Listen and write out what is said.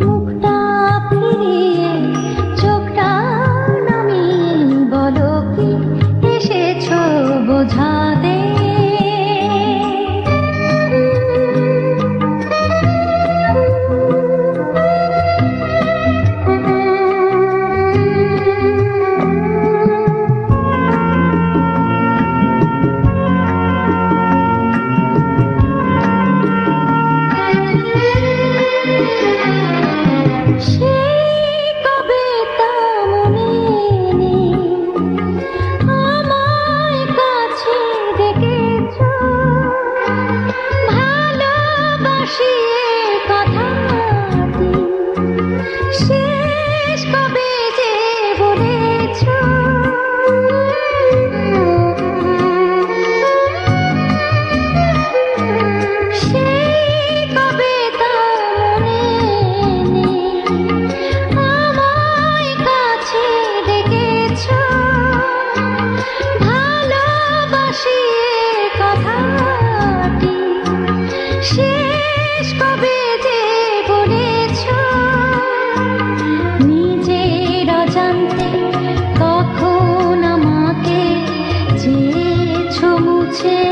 মুখটা চোখটা নামিয়ে বলো কি এসেছ বোঝা 街